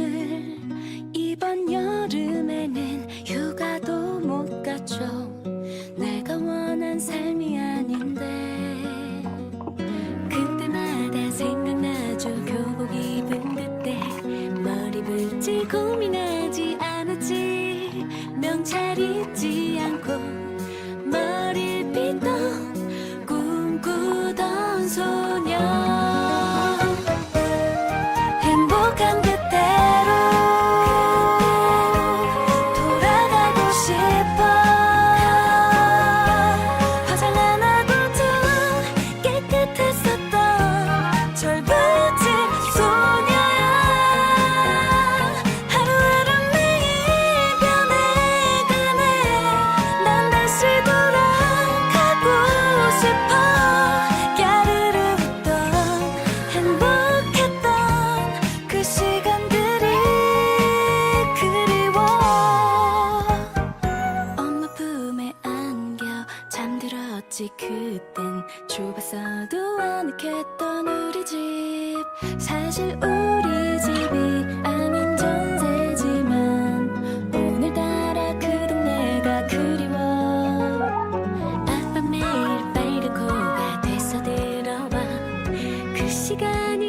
친구들 이번 여름에는 휴가도 못 갔죠. 내가 원한 삶이 아닌데. 그때마다 생각나죠. 교복 입은 그때 머리 붙일 고민하지 않았지. 명찰 잊지 않고 그땐 좁았어도 아늑했던 우리 집. 사실 우리 집이 아닌 전세지만 오늘따라 그 동네가 그리워. 아빠 매일 빨간 코가 돼서 들어와. 그 시간